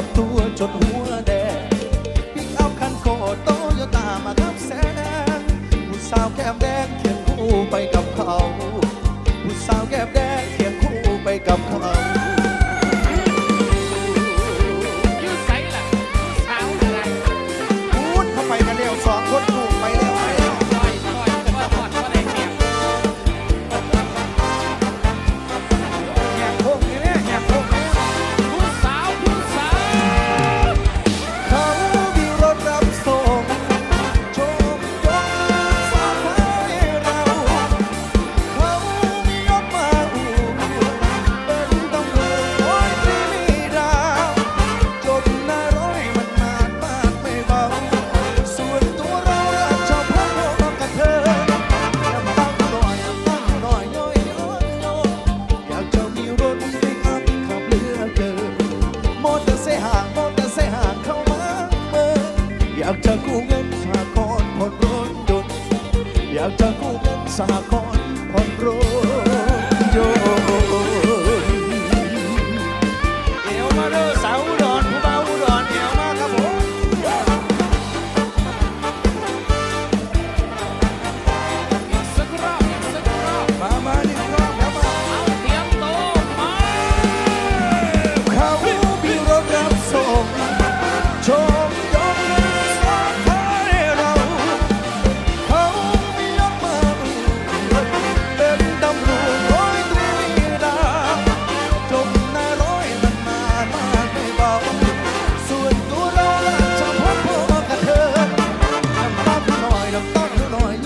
กับตัวจนหัวแดงปิกอาพคันโคโตโยต้ามาขับแสงผู้สาวแก้มแดงเขียนคู่ไปกับเขา จะกู้เงินสหกรณ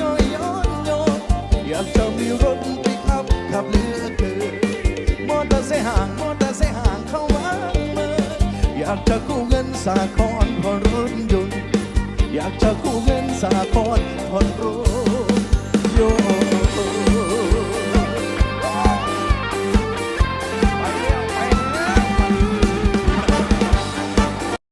น้อยย้อนโยนอยากจะมีรถปิกอัพขับเลือเกินมอเตอร์ไซค์ห่างมอเตอร์ไซค์ห่างเข้าวางมืออยากจะกู้เงินสาครพอรถยนต์อยากจะกู้เงินสาคร